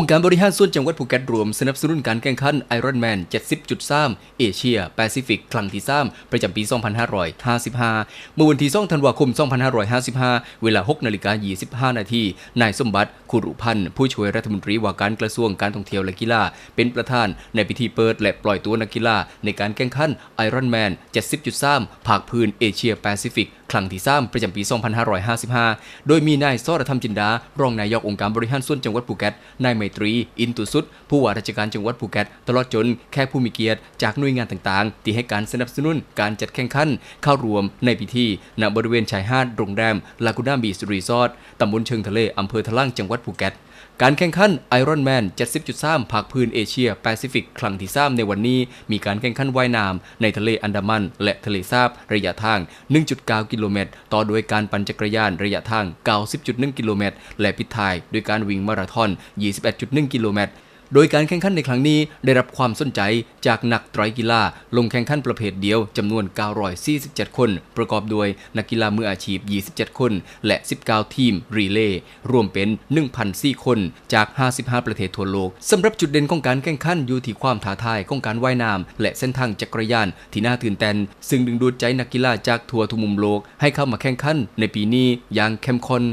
องค์การบริหารส่วนจังหวัดภูเก็ตรวมสนับสนุนการแข่งขัน Ironman 70.3 เอเชียแปซิฟิกครั้งที่ 3 ประจำปี 2555 เมื่อวันที่2ธันวาคม 2555 เวลา 6นาฬิกา25 นาที นายสมบัติคุรุพันธ์ผู้ช่วยรัฐมนตรีว่าการกระทรวงการท่องเที่ยวและกีฬาเป็นประธานในพิธีเปิดและปล่อยตัวนักกีฬาในการแข่งขัน Ironman 70.3 ภาคพื้นเอเชียแปซิฟิกครั้งที่3ประจำปี 2555 โดยมีนายสรธรรมจินดา รองนายกองค์การบริหารส่วนจังหวัดภูเก็ต นายไมตรี อินตุสุด ผู้ว่าราชการจังหวัดภูเก็ต ตลอดจนแขกผู้มีเกียรติจากหน่วยงานต่างๆ ที่ให้การสนับสนุนการจัดแข่งขันเข้ารวมในพิธีณบริเวณชายหาดโรงแรมลากูน่าบีชรีสอร์ทตำบลเชิงทะเลอำเภอทะลั่งจังหวัดภูเก็ตการแข่งขัน Ironman 70.3 ภาคพื้นเอเชียแปซิฟิก ครั้งที่ 3 ในวันนี้ มีการแข่งขันว่ายน้ำในทะเลอันดามัน และทะเลสาบระยะทาง 1.9 กิโลเมตร ต่อโดยการปั่นจักรยานระยะทาง 90.1 กิโลเมตร และพิทายด้วยการวิ่งมาราธอน 21.1 กิโลเมตร โดยการแข่งขันในครั้งนี้ได้รับความสนใจจากนักไตรกีฬาลงแข่งขันประเภทเดียวจำนวน 947 คน ประกอบด้วยนักกีฬามืออาชีพ 27 คน และ 19 ทีมรีเลย์รวมเป็น 1,004 คนจาก 55 ประเทศทั่วโลกสำหรับจุดเด่นของการแข่งขันอยู่ที่ความท้าทายของการว่ายน้ำและเส้นทางจักรยานที่น่าตื่นเต้นซึ่งดึงดูดใจนักกีฬาจากทั่วทุกมุมโลกให้เข้ามาแข่งขันในปีนี้อย่างเข้มข้น